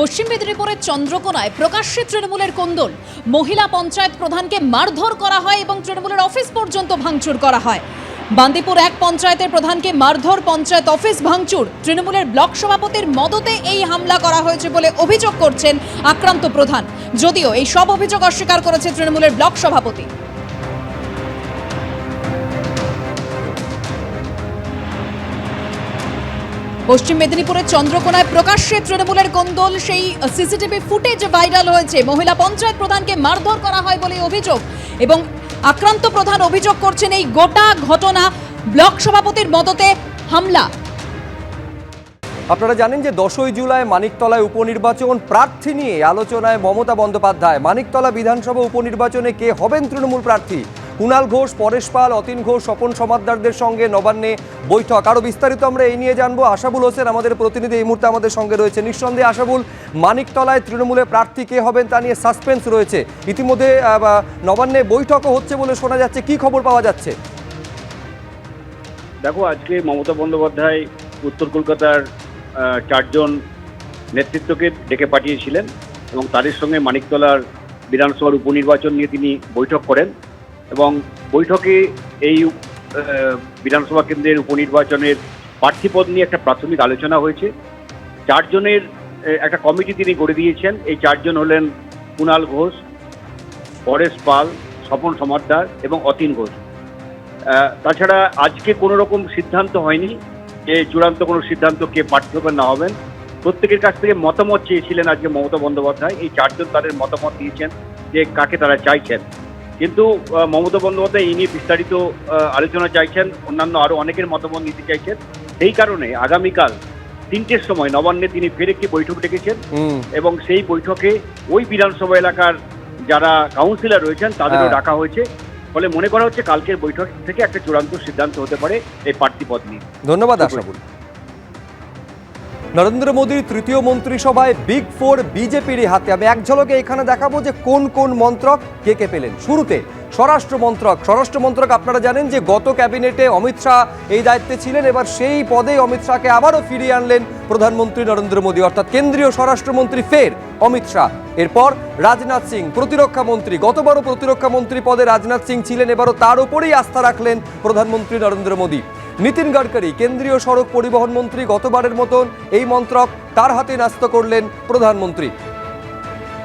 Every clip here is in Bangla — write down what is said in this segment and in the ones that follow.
পশ্চিম মেদিনীপুরের চন্দ্রকোনায় প্রকাশ্যে তৃণমূলের কোন্দল। মহিলা পঞ্চায়েত প্রধানকে মারধর করা হয় এবং তৃণমূলের অফিস পর্যন্ত ভাঙচুর করা হয়। বান্দিপুর এক পঞ্চায়েতের প্রধানকে মারধর, পঞ্চায়েত অফিস ভাঙচুর। তৃণমূলের ব্লক সভাপতির মদতে এই হামলা করা হয়েছে বলে অভিযোগ করছেন আক্রান্ত প্রধান। যদিও এই সব অভিযোগ অস্বীকার করেছে তৃণমূলের ব্লক সভাপতি। পশ্চিম মেদিনীপুরের চন্দ্রকোনায় প্রকাশ্যে তৃণমূলের কোন্দল সেই সিসিটিভি ফুটেজ ভাইরাল হয়েছে। মহিলা পঞ্চায়েত প্রধানকে মারধর করা হয় বলে অভিযোগ এবং আক্রান্ত প্রধান অভিযোগ করছেন এই গোটা ঘটনা ব্লক সভাপতির মদতে হামলা। আপনারা জানেন যে দশই জুলাই মানিকতলায় উপনির্বাচন প্রার্থী নিয়ে আলোচনায় মমতা বন্দ্যোপাধ্যায়। মানিকতলা বিধানসভা উপনির্বাচনে কে হবেন তৃণমূল প্রার্থী? কুণাল ঘোষ, পরেশ পাল, অতীন ঘোষ, স্বপন সমাদ্দারদের সঙ্গে নবান্নে বৈঠক। আরও বিস্তারিত আমরা এই নিয়ে জানব। আশাবুল হোসেন আমাদের প্রতিনিধি এই মুহূর্তে আমাদের সঙ্গে রয়েছে। নিঃসন্দেহে আশাবুল, মানিকতলায় তৃণমূলের প্রার্থী কে হবেন তা নিয়ে সাসপেন্স রয়েছে। ইতিমধ্যে নবান্নে বৈঠকও হচ্ছে বলে শোনা যাচ্ছে। কি খবর পাওয়া যাচ্ছে? দেখো, আজকে মমতা বন্দ্যোপাধ্যায় উত্তর কলকাতার চারজন নেতৃত্বকে ডেকে পাঠিয়েছিলেন এবং তাদের সঙ্গে মানিকতলার বিধানসভার উপনির্বাচন নিয়ে তিনি বৈঠক করেন। এবং বৈঠকে এই বিধানসভা কেন্দ্রের উপনির্বাচনের প্রার্থীপদ নিয়ে একটা প্রাথমিক আলোচনা হয়েছে। চারজনের একটা কমিটি তিনি গড়ে দিয়েছেন। এই চারজন হলেন কুণাল ঘোষ, পরেশ পাল, স্বপন সমাদ্দার এবং অতীন ঘোষ। তাছাড়া আজকে কোনো রকম সিদ্ধান্ত হয়নি যে চূড়ান্ত কোনো সিদ্ধান্ত কে প্রার্থী হবেন না হবেন। প্রত্যেকের কাছ থেকে মতামত চেয়েছিলেন আজকে মমতা বন্দ্যোপাধ্যায়। এই চারজন তাদের মতামত দিয়েছেন যে কাকে তারা চাইছেন। কিন্তু মমতা বন্দ্যোপাধ্যায় এই নিয়ে বিস্তারিত আলোচনা চাইছেন অন্যান্য আরও অনেকের মতামত নিতে চাইছেন। সেই কারণে আগামীকাল তিনটের সময় নবান্নে তিনি ফের একটি বৈঠক ডেকেছেন এবং সেই বৈঠকে ওই বিধানসভা এলাকার যারা কাউন্সিলর রয়েছেন তাদেরও হ্যাঁ। ডাকা হয়েছে। ফলে মনে করা হচ্ছে কালকের বৈঠক থেকে একটা চূড়ান্ত সিদ্ধান্ত হতে পারে এই প্রার্থী পদ নিয়ে। ধন্যবাদ আশাবুল নরেন্দ্র মোদীর তৃতীয় মন্ত্রিসভায় বিগ ফোর বিজেপির হাতে। আমি এক ঝলকে এখানে দেখাবো যে কোন কোন মন্ত্রক কে কে পেলেন। শুরুতে স্বরাষ্ট্র মন্ত্রক। স্বরাষ্ট্র মন্ত্রক আপনারা জানেন যে গত ক্যাবিনেটে অমিত শাহ এই দায়িত্বে ছিলেন, এবার সেই পদে অমিত শাহকে আবারও ফিরিয়ে আনলেন প্রধানমন্ত্রী নরেন্দ্র মোদী। অর্থাৎ কেন্দ্রীয় স্বরাষ্ট্রমন্ত্রী ফের অমিত শাহ। এরপর রাজনাথ সিং, প্রতিরক্ষা মন্ত্রী। গতবারও প্রতিরক্ষা মন্ত্রী পদে রাজনাথ সিং ছিলেন, এবারও তার উপরেই আস্থা রাখলেন প্রধানমন্ত্রী নরেন্দ্র মোদী। নীতিন গডকরি, কেন্দ্রীয় সড়ক পরিবহন মন্ত্রী গতবারের মতন এই মন্ত্রক তার হাতে ন্যস্ত করলেন প্রধানমন্ত্রী।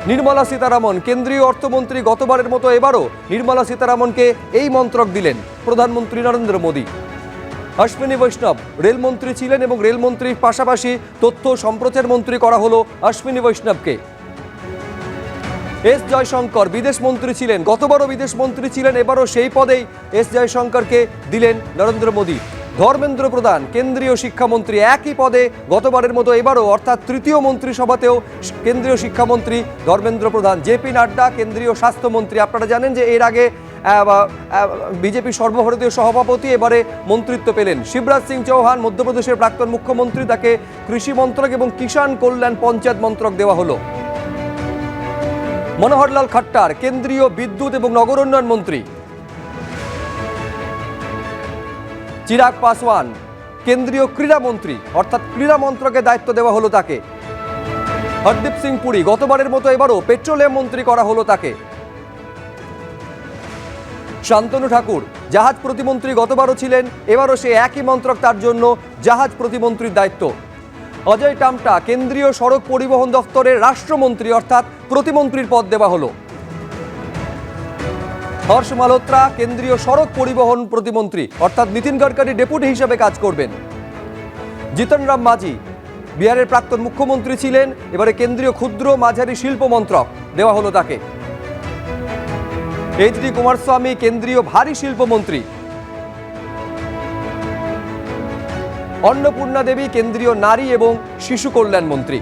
নির্মলা সীতারামন, কেন্দ্রীয় অর্থমন্ত্রী গতবারের মতো এবারও নির্মলা সীতারামনকে এই মন্ত্রক দিলেন প্রধানমন্ত্রী নরেন্দ্র মোদী। অশ্বিনী বৈষ্ণব, রেলমন্ত্রী ছিলেন এবং রেলমন্ত্রীর পাশাপাশি তথ্য সম্প্রচার মন্ত্রী করা হলো অশ্বিনী বৈষ্ণবকে। এস জয়শঙ্কর, বিদেশ মন্ত্রী ছিলেন, গতবারও বিদেশ মন্ত্রী ছিলেন, এবারও সেই পদেই এস জয়শঙ্করকে দিলেন নরেন্দ্র মোদী। ধর্মেন্দ্র প্রধান, কেন্দ্রীয় শিক্ষামন্ত্রী একই পদে গতবারের মতো এবারও, অর্থাৎ তৃতীয় মন্ত্রিসভাতেও কেন্দ্রীয় শিক্ষামন্ত্রী ধর্মেন্দ্র প্রধান জেপি নাড্ডা, কেন্দ্রীয় স্বাস্থ্যমন্ত্রী। আপনারা জানেন যে এর আগে বিজেপি সর্বভারতীয় সভাপতি, এবারে মন্ত্রিত্ব পেলেন। শিবরাজ সিং চৌহান, মধ্যপ্রদেশের প্রাক্তন মুখ্যমন্ত্রী, তাকে কৃষি মন্ত্রক এবং কিষাণ কল্যাণ পঞ্চায়েত মন্ত্রক দেওয়া হলো। মনোহরলাল খাট্টার, কেন্দ্রীয় বিদ্যুৎ এবং নগর উন্নয়ন মন্ত্রী। চিরাগ পাসওয়ান, কেন্দ্রীয় ক্রীড়া মন্ত্রী, অর্থাৎ ক্রীড়া মন্ত্রকের দায়িত্ব দেওয়া হলো তাকে। হরদীপ সিং পুরী, গতবারের মতো এবারও পেট্রোলিয়াম মন্ত্রী করা হলো তাকে। শান্তনু ঠাকুর, জাহাজ প্রতিমন্ত্রী গতবারও ছিলেন, এবারও সে একই মন্ত্রক তার জন্য জাহাজ প্রতিমন্ত্রীর দায়িত্ব। অজয় টামটা, কেন্দ্রীয় সড়ক পরিবহন দফতরের রাষ্ট্রমন্ত্রী, অর্থাৎ প্রতিমন্ত্রীর পদ দেওয়া হলো। হর্ষ মালহোত্রা, কেন্দ্রীয় সড়ক পরিবহন প্রতিমন্ত্রী, অর্থাৎ নীতিন গডকরি ডেপুটি হিসেবে কাজ করবেন। জিতন রাম মাঝি, বিহারের প্রাক্তন মুখ্যমন্ত্রী ছিলেন, এবারে কেন্দ্রীয় ক্ষুদ্র মাঝারি শিল্প মন্ত্রক দেওয়া হলো তাকে। এইচ ডি কুমারস্বামী, কেন্দ্রীয় ভারী শিল্প মন্ত্রী। অন্নপূর্ণা দেবী, কেন্দ্রীয় নারী এবং শিশু কল্যাণ মন্ত্রী।